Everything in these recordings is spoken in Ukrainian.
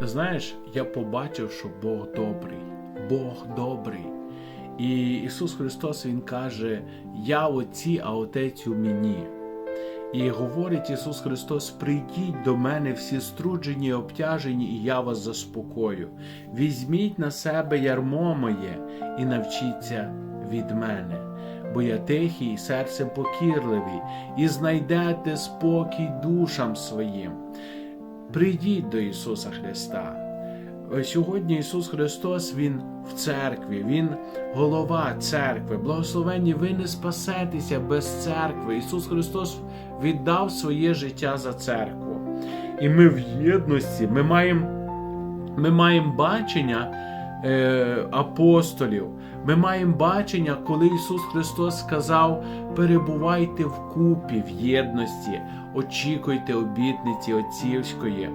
Знаєш, я побачив, що Бог добрий, Бог добрий. І Ісус Христос Він каже: Я Отці, а Отець у мені. І говорить Ісус Христос: прийдіть до мене всі струджені обтяжені, і я вас заспокою. Візьміть на себе ярмо моє і навчіться від мене, бо я тихий, і серцем покірливий, і знайдете спокій душам своїм. Прийдіть до Ісуса Христа. Сьогодні Ісус Христос, Він в церкві, Він голова церкви. Благословенні, ви не спасетеся без церкви. Ісус Христос віддав своє життя за церкву. І ми в єдності, ми маємо ми маємо бачення е, апостолів. Ми маємо бачення, коли Ісус Христос сказав: перебувайте вкупі в єдності, очікуйте обітниці Отцівської,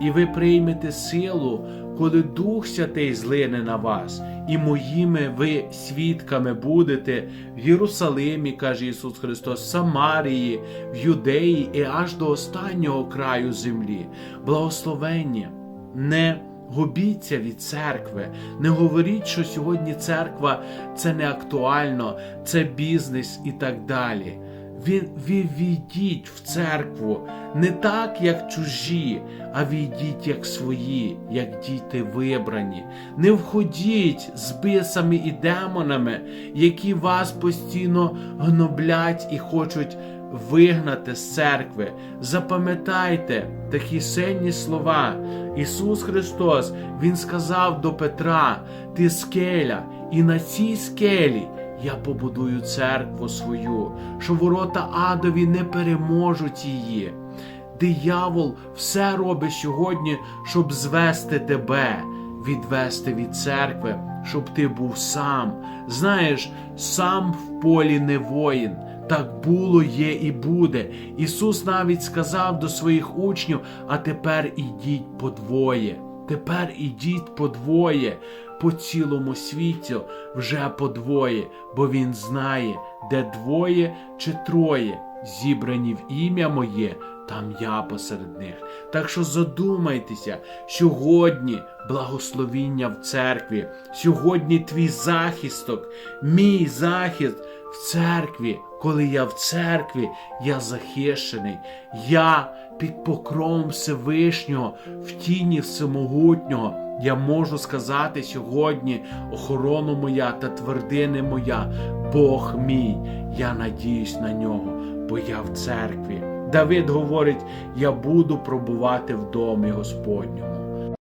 і ви приймете силу, коли Дух Святий злине на вас, і моїми ви свідками будете в Єрусалимі, каже Ісус Христос, в Самарії, в Юдеї і аж до останнього краю землі. Благословення не губіться від церкви. Не говоріть, що сьогодні церква це не актуально, це бізнес і так далі. Ви, війдіть в церкву не так, як чужі, а війдіть як свої, як діти вибрані. Не входіть з бисами і демонами, які вас постійно гноблять і хочуть вигнати з церкви. Запам'ятайте такі сильні слова. Ісус Христос, Він сказав до Петра: Ти скеля, і на цій скелі я побудую церкву свою, що ворота адові не переможуть її. Диявол все робить сьогодні, щоб звести тебе, відвести від церкви, щоб ти був сам. Знаєш, сам в полі не воїн. Так було, є і буде. Ісус навіть сказав до своїх учнів: а тепер ідіть подвоє. Тепер ідіть подвоє по цілому світі вже подвоє, бо Він знає, де двоє чи троє зібрані в ім'я моє, там я посеред них. Так що задумайтеся, сьогодні благословіння в церкві, сьогодні твій захисток, мій захист в церкві. Коли я в церкві, я захищений, я під покровом Всевишнього, в тіні Всемогутнього. Я можу сказати сьогодні охорону моя та твердини моя, Бог мій, я надіюсь на нього, бо я в церкві. Давид говорить: я буду пробувати в домі Господньому.